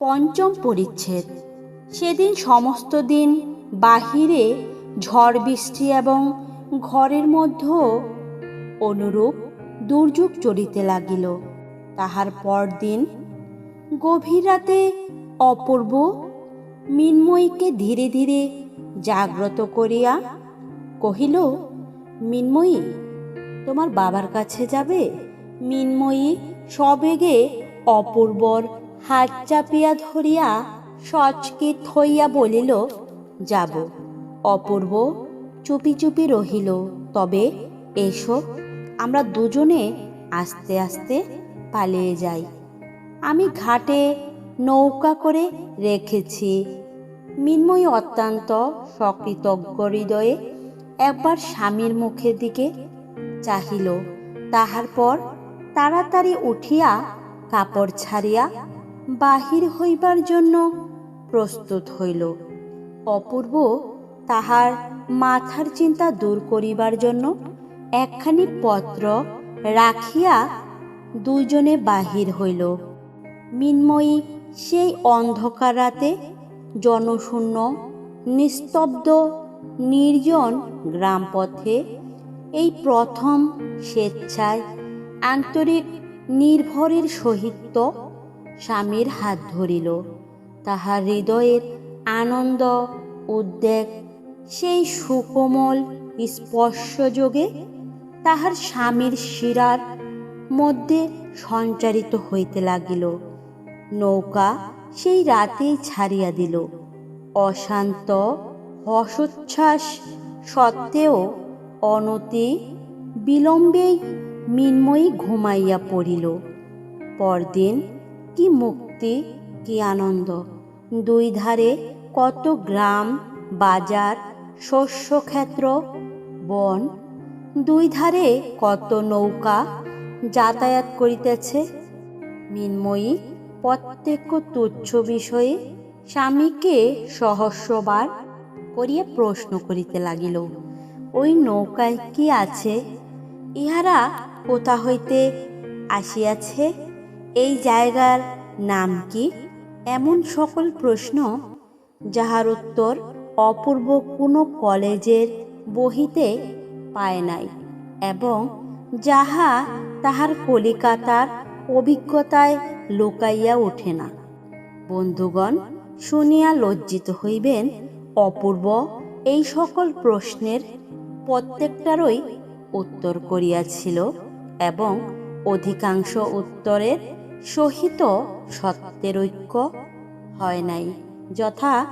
পঞ্চম পরিচ্ছেদ। সেদিন সমস্ত দিন বাহিরে ঝড় বৃষ্টি এবং ঘরের মধ্যেও অনুরূপ দুর্যোগ চলিতে লাগিল। তাহার পরদিন গভীর রাতে অপূর্ব মিন্ময়ীকে ধীরে ধীরে জাগ্রত করিয়া কহিল, মিন্ময়ী, তোমার বাবার কাছে যাবে? মিন্ময়ী সবেগে অপূর্বর হাত চাপিয়া ধরিয়া সচকিত হইয়া বলিল, যাব। অপূর্ব, চুপি চুপি রহিল। তবে এসো, আমরা দুজনে আস্তে আস্তে পালিয়ে যাই। আমি ঘাটে নৌকা করে রেখেছি। মিন্ময়ী অত্যন্ত সকৃতজ্ঞ হৃদয়ে একবার স্বামীর মুখের দিকে চাহিল। তাহার পর তাড়াতাড়ি উঠিয়া কাপড় ছাড়িয়া বাহির হইবার জন্য প্রস্তুত হইল। অপূর্ব তাহার মাথার চিন্তা দূর করিবার জন্য একখানি পত্র রাখিয়া দুইজনে বাহির হইল। মিন্ময়ী সেই অন্ধকার রাতে জনশূন্য, নিস্তব্ধ, নির্জন গ্রামপথে এই প্রথম স্বেচ্ছায় আন্তরিক নির্ভরের সহিত স্বামীর হাত ধরিল তাহার হৃদয়ের আনন্দ, উদ্বেগ, সেই সুকোমল স্পর্শযোগে তাহার স্বামীর শিরার মধ্যে সঞ্চারিত হইতে লাগিল। নৌকা সেই রাতেই ছাড়িয়া দিল। অশান্ত হর্ষোচ্ছ্বাস সত্ত্বেও অনতি বিলম্বেই মিন্ময়ী ঘুমাইয়া পড়িল পরদিন কি মুক্তি, কি আনন্দ? দুই ধারে কত গ্রাম, বাজার শস্যক্ষেত্র বন? দুই ধারে কত নৌকা যাতায়াত করিতেছে? মিন্ময়ী প্রত্যেক তুচ্ছ বিষয়ে স্বামীকে সহস্রবার করিয়া প্রশ্ন করিতে লাগিল, ওই নৌকায় কি আছে? ইহারা কোথা হইতে আসিয়াছে? এই জায়গার নাম কি? এমন সকল প্রশ্ন যাহার উত্তর অপূর্ব কোনো কলেজের বহিতে পায় নাই এবং যাহা তাহার কলিকাতার অভিজ্ঞতায় লুকাইয়া ওঠে না। বন্ধুগণ, শুনিয়া লজ্জিত হইবেন, অপূর্ব এই সকল প্রশ্নের প্রত্যেকটারই উত্তর করিয়াছিল এবং অধিকাংশ উত্তরের সহিত সত্যের ঐক্য হয় নাই। যথা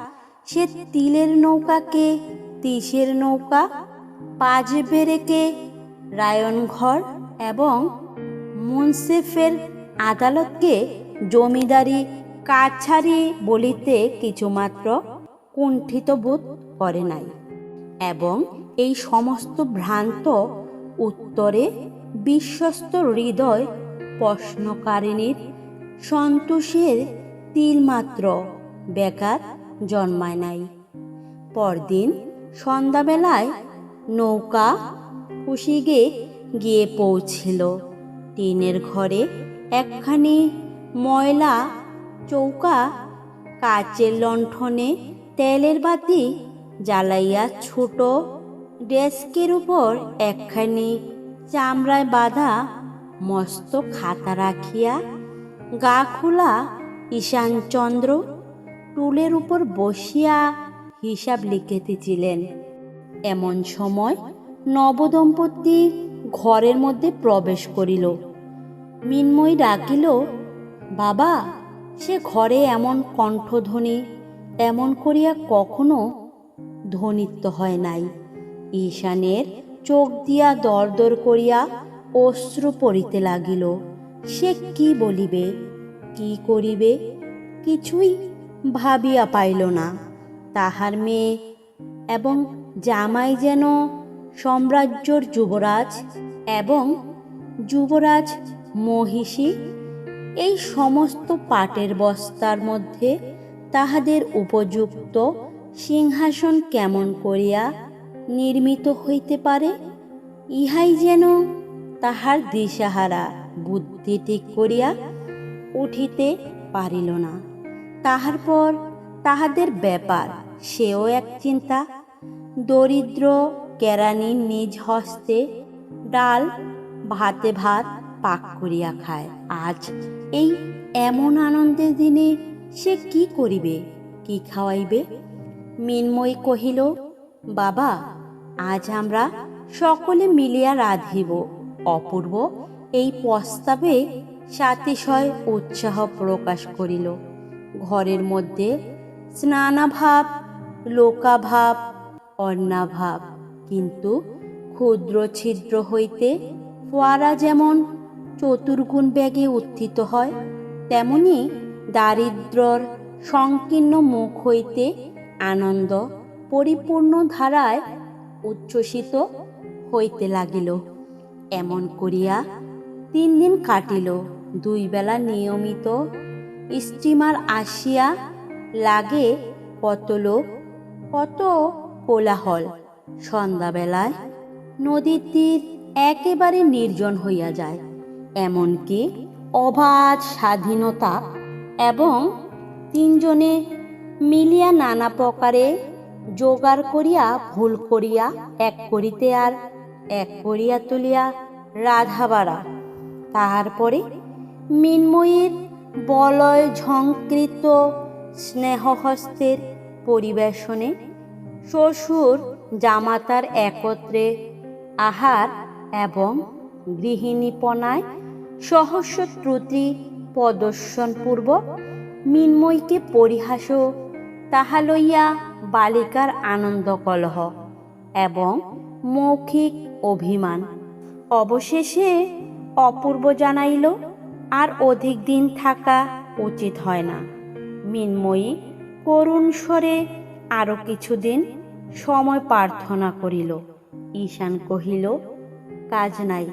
সে তিলের নৌকাকে, তিসের নৌকা পাজবেরেকে রায়নঘর এবং মুন্সেফের আদালতকে জমিদারি কাছারি বলিতে কিছুমাত্র কুণ্ঠিত বোধ করে নাই এবং এই সমস্ত ভ্রান্ত উত্তরে বিশ্বস্ত হৃদয় প্রশ্নকারিণীর সন্তোষের তিলমাত্র বেকার জন্মায় নাই। পরদিন সন্ধ্যাবেলায় নৌকা কুশিগে গিয়ে পৌঁছিল। টিনের ঘরে একখানি ময়লা চৌকা কাচের লণ্ঠনে তেলের বাতি জ্বালাইয়া ছোট ডেস্কের উপর একখানি চামড়ায় বাঁধা মস্ত খাতা রাখিয়া গা খোলা ঈশানচন্দ্র টুলের উপর বসিয়া হিসাব লিখিতেছিলেন। এমন সময় নবদম্পতি ঘরের মধ্যে প্রবেশ করিল। মিন্ময়ী ডাকিল, বাবা, সে ঘরে এমন কণ্ঠধ্বনি, এমন করিয়া কখনো ধ্বনিত্ব হয় নাই। ঈশানের চোখ দিয়া দরদর করিয়া অশ্রু পড়িতে লাগিল। সে কি বলিবে? কি করিবে? কিছুই ভাবিয়া পাইল না। তাহার মেয়ে এবং জামাই যেন সাম্রাজ্যর যুবরাজ এবং যুবরাজ মহিষী, এই সমস্ত পাটের বস্তার মধ্যে তাহাদের উপযুক্ত সিংহাসন কেমন করিয়া নির্মিত হইতে পারে? ইহাই যেন তাহার দিশাহারা বুদ্ধি ঠিক করিয়া উঠিতে পারিল না। তাহার পর তাহাদের ব্যাপার, সেও এক চিন্তা, দরিদ্র কেরানি নিজ হস্তে ডাল, ভাতে ভাত পাক করিয়া খায়। আজ এই এমন আনন্দের দিনে সে কি করিবে, কি খাওয়াইবে? মিনময়ী কহিল, বাবা, আজ আমরা সকলে মিলিয়া রাধিব। অপূর্ব এই প্রস্তাবে সাতিশয় উৎসাহ প্রকাশ করিল। ঘরের মধ্যে স্নানাভাব, লোকাভাব, অন্নাভাব, কিন্তু ক্ষুদ্র ছিদ্র হইতে ফোয়ারা যেমন চতুর্গুণ ব্যাগে উত্থিত হয়, তেমনি দারিদ্রর সংকীর্ণ মুখ হইতে আনন্দ পরিপূর্ণ ধারায় উচ্ছ্বসিত হইতে লাগিল। এমন করিয়া তিন দিন কাটিল। দুই বেলা নিয়মিত স্টিমার আসিয়া লাগে কত লোক কত কোলাহল। সন্ধ্যাবেলায় নদীর তীর একেবারে নির্জন হইয়া যায়, এমনকি অবাধ স্বাধীনতা এবং তিনজনে মিলিয়া নানা প্রকারে জোগাড় করিয়া, ভুল করিয়া এক করিতে আর এক করিয়া তুলিয়া রাধাবাড়া। তাহার পরে মিন্ময়ীর বলয় ঝঙ্কৃত স্নেহহস্তের পরিবেশনে শ্বশুর জামাতার একত্রে আহার এবং গৃহিণীপনায় সহস্র ত্রুটি প্রদর্শনপূর্বক মিন্ময়ীকে পরিহাস তাহা লইয়া বালিকার আনন্দ কলহ এবং মৌখিক অভিমান। অবশেষে অপূর্ব জানাইল, আর অধিক দিন থাকা উচিত হয় না। মিন্ময়ী করুণ স্বরে আরও কিছুদিন সময় প্রার্থনা করিল। ঈশান কহিল, কাজ নাই।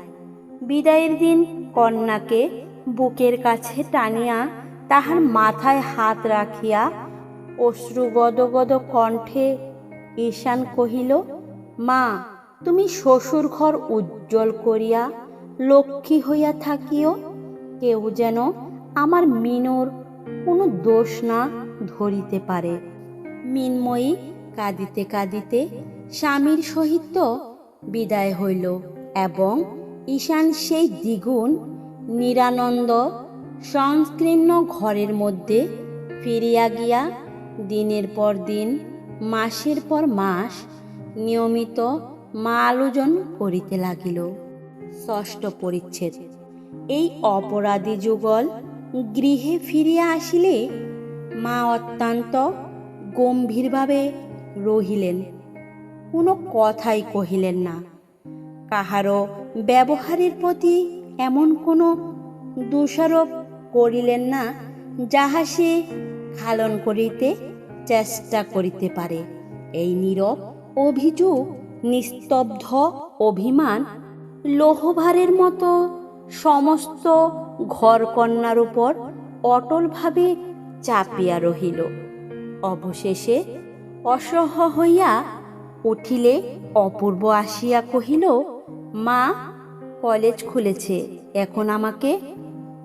বিদায়ের দিন কন্যাকে বুকের কাছে টানিয়া তাহার মাথায় হাত রাখিয়া অশ্রু গদগদ কণ্ঠে ঈশান কহিল, মা তুমি শ্বশুর ঘর উজ্জ্বল করিয়া লক্ষ্মী হইয়া থাকিও, কেউ যেন আমার মিনুর কোনো দোষ না ধরিতে পারে। মিনময়ী কাঁদিতে কাঁদিতে স্বামীর সহিত বিদায় হইল এবং ঈশান সেই দ্বিগুণ, নিরানন্দ, সংকীর্ণ ঘরের মধ্যে ফিরিয়া গিয়া দিনের পর দিন, মাসের পর মাস নিয়মিত মা আলোচন করিতে লাগিল। ষষ্ঠ পরিচ্ছেদ। এই অপরাধী যুগল গৃহে ফিরিয়া আসিলে মা অত্যন্ত গম্ভীরভাবে রহিলেন। কোনো কথাই কহিলেন না। কাহারও ব্যবহারের প্রতি এমন কোনো দোষারোপ করিলেন না, যাহা সে খালন করিতে চেষ্টা করিতে পারে। এই নীরব অভিযোগ নিস্তব্ধ অভিমান লোহভারের মতো সমস্ত ঘরকন্যার উপর অটলভাবে চাপিয়া রহিল। অবশেষে অসহ হইয়া উঠিলে অপূর্ব আসিয়া কহিল, মা, কলেজ খুলেছে, এখন আমাকে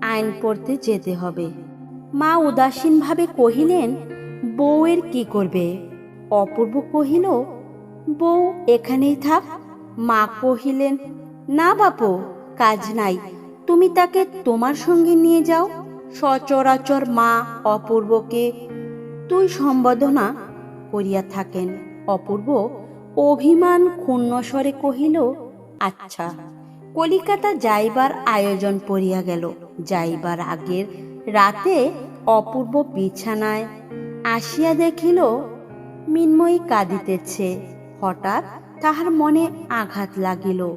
আইন পড়তে যেতে হবে। মা উদাসীনভাবে কহিলেন, বউয়ের কি করবে? অপূর্ব কহিল বউ এখানেই থাক। মা কহিলেন, না বাপু, কাজ নাই। তুমি তাকে তোমার সঙ্গে নিয়ে যাও। সচরাচর মা অপূর্বকে তুই সম্বোধনা করিয়া থাকেন। অপূর্ব অভিমান ক্ষুণ্ণস্বরে কহিল আচ্ছা কলিকাতা যাইবার আয়োজন পড়িয়া গেল। যাইবার আগের রাতে অপূর্ব বিছানায় আসিয়া দেখিল, মিন্ময়ী কাঁদিতেছে। হঠাৎ তাহার মনে আঘাত লাগিল।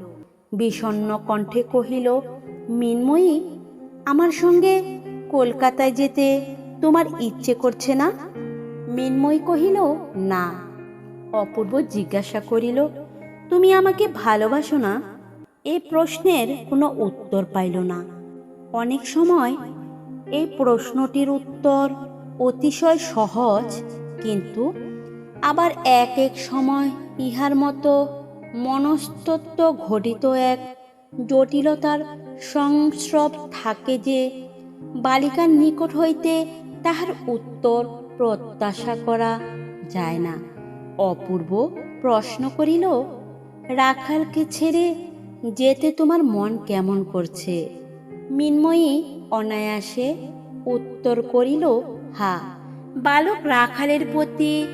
বিষণ্ণ কণ্ঠে কহিল, মিনময়ী, আমার সঙ্গে কলকাতায় যেতে তোমার ইচ্ছে করছে না? মিন্ময়ী কহিল, না। অপূর্ব জিজ্ঞাসা করিল, তুমি আমাকে ভালোবাসো না? এই প্রশ্নের কোনো উত্তর পাইল না। অনেক সময় এই প্রশ্নটির উত্তর অতিশয় সহজ, কিন্তু আবার এক এক সময় ইহার মতো মনস্তত্ব ঘটিত এক জটিলতার সংস্রব থাকে যে বালিকার নিকট হইতে তাহার উত্তর প্রত্যাশা করা যায় না। অপূর্ব প্রশ্ন করিল, রাখালকে ছেড়ে যেতে তোমার মন কেমন করছে? মিন্ময়ী অনায়াসে উত্তর করিল, হা, বালক রাখালের প্রতি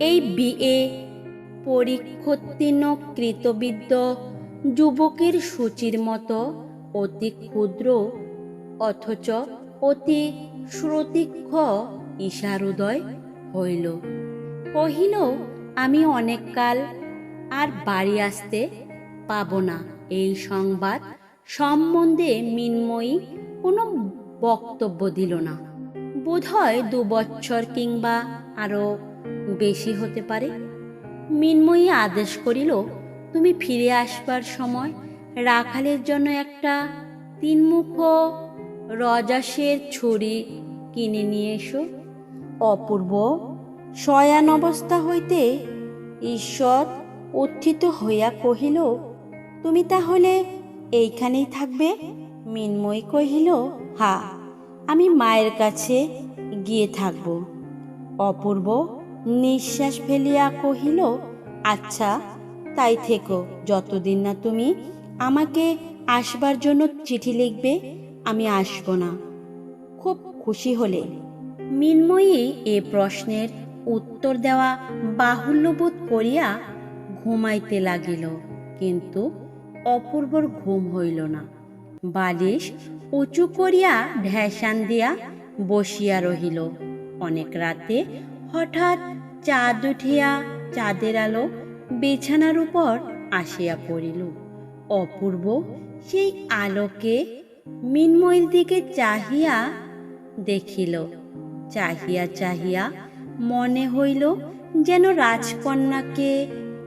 এই বিয়ে পরীক্ষোত্তীর্ণ কৃতবিদ্য যুবকের সূচির মতো অতি ক্ষুদ্র, অথচ অতি শ্রুতিক্ষ ঈশারোদয় হইল। কহিল, আমি অনেক কাল আর বাড়ি আসতে পাব না। এই সংবাদ সম্বন্ধে মিন্ময়ী কোনো বক্তব্য দিল না। বোধহয় দু বছর কিংবা আরও বেশি হতে পারে। মিন্ময়ী আদেশ করিল, তুমি ফিরে আসবার সময় রাখালের জন্য একটা তিনমুখ রজাসের ছুরি কিনে নিয়ে এসো। অপূর্ব, শয়ান অবস্থা হইতে ঈশ্বর উত্থিত হইয়া কহিল, তুমি তাহলে এইখানেই থাকবে? মিন্ময়ী কহিল, হা, আমি মায়ের কাছে গিয়ে থাকব। অপূর্ব নিঃশ্বাস ফেলিয়া কহিল আচ্ছা তাই থেকো, যতদিন না তুমি আমাকে আসবার জন্য চিঠি লিখবে, আমি আসব না। খুব খুশি হলে। মিন্ময়ী এ প্রশ্নের উত্তর দেওয়া বাহুল্যবোধ করিয়া ঘুমাইতে লাগিল, কিন্তু অপূর্বর ঘুম হইল না। বালিশ উঁচু করিয়া ঢ্যাসান দিয়া বসিয়া রহিল। অনেক রাতে হঠাৎ চাঁদ উঠিয়া চাঁদের আলো বিছানার উপর আসিয়া পড়িল। অপূর্ব সেই আলোকে মিন্ময়ের দিকে চাহিয়া দেখিল। চাহিয়া চাহিয়া মনে হইল যেন রাজকন্যাকে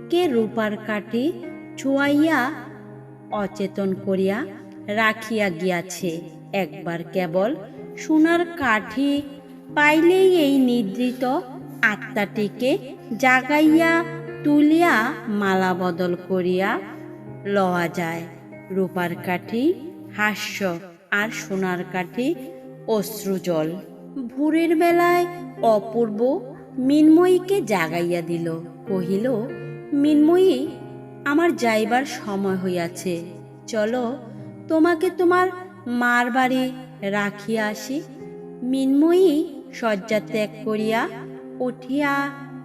কে রূপার কাঠি ছোঁয়াইয়া অচেতন করিয়া রাখিয়া গিয়াছে। একবার কেবল সোনার কাঠি পাইলেই এই নিদ্রিত আত্মাটিকে জাগাইয়া তুলিয়া মালা বদল করিয়া লওয়া যায়। রূপার কাঠি হাস্য আর সোনার কাঠি অশ্রুজল। ভোরের বেলায় অপূর্ব মিন্ময়ীকে জাগাইয়া দিল। কহিল, মিন্ময়ী, আমার যাইবার সময় হইয়াছে। চলো, তোমাকে তোমার মার বাড়ি রাখিয়া আসি। মিন্ময়ী শয্যা ত্যাগ করিয়া উঠিয়া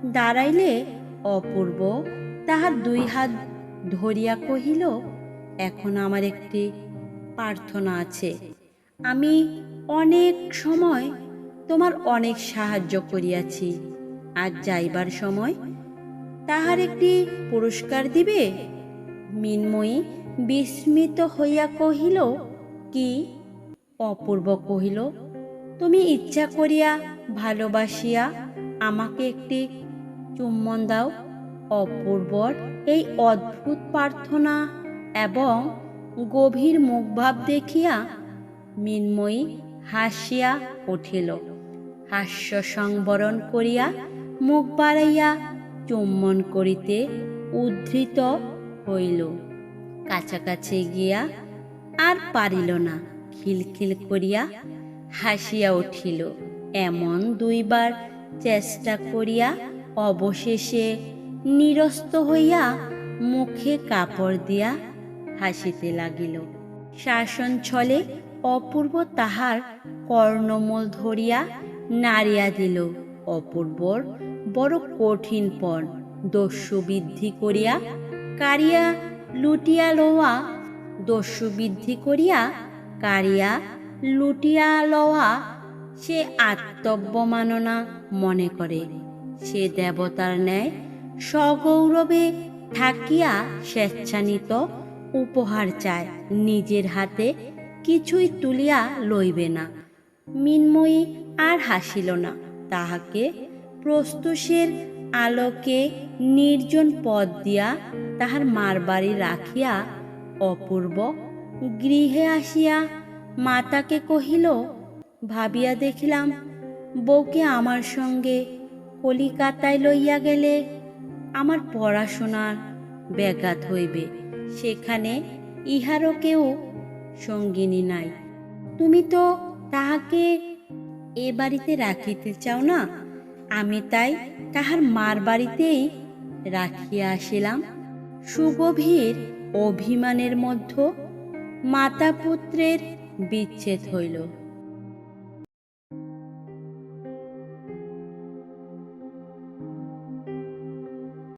দাঁড়াইলে অপূর্ব। তাহার দুই হাত ধরিয়া কহিল, এখন আমার একটি প্রার্থনা আছে। আমি অনেক সময় তোমার অনেক সাহায্য করিয়াছি। আজ যাইবার সময় তাহার একটি পুরস্কার দিবে? মিন্ময়ী বিস্মিত হইয়া কহিল, কি? অপূর্ব কহিল তুমি ইচ্ছা করিয়া ভালোবাসিয়া আমাকে একটি চুম্বন দাও, অপূর্বর এই অদ্ভুত প্রার্থনা এবং গভীর মুখভাব দেখিয়া মিন্ময়ী হাসিয়া উঠিল। হাস্য সংবরণ করিয়া মুখ বাড়াইয়া চুম্বন করিতে উদ্ধৃত হইল। কাছাকাছি গিয়া আর পারিল না, খিলখিল করিয়া হাসিয়া উঠিল। এমন দুইবার চেষ্টা করিয়া অবশেষে নিরস্ত হইয়া মুখে কাপড় দিয়া হাসিতে লাগিল। শাসন ছলে অপূর্ব তাহার কর্ণমূল ধরিয়া নাড়িয়া দিল। অপূর্বর বড় কঠিন পণ দস্যু বৃদ্ধি করিয়া কারিয়া লুটিয়া লওয়া দস্যু বৃদ্ধি করিয়া কারিয়া লুটিয়া লওয়া সে আত্মব্যমাননা মনে করে। সে দেবতার ন্যায় সগৌরবে থাকিয়া স্বেচ্ছানিত উপহার চায়। নিজের হাতে কিছুই তুলিয়া লইবে না। মিন্ময়ী আর হাসিল না। তাহাকে প্রস্তুষের আলোকে নির্জন পথ দিয়া তাহার মার বাড়ি রাখিয়া অপূর্ব গৃহে আসিয়া মাতাকে কহিল, ভাবিয়া দেখিলাম, বউকে আমার সঙ্গে কলিকাতায় লইয়া গেলে আমার পড়াশোনার ব্যাঘাত হইবে, সেখানে ইহারও কেউ সঙ্গিনী নাই। তুমি তো তাহাকে এ বাড়িতে রাখিতে চাও না, আমি তাই তাহার মার বাড়িতেই রাখিয়া আসিলাম। সুগভীর অভিমানের মধ্য মাতা পুত্রের বিচ্ছেদ হইল।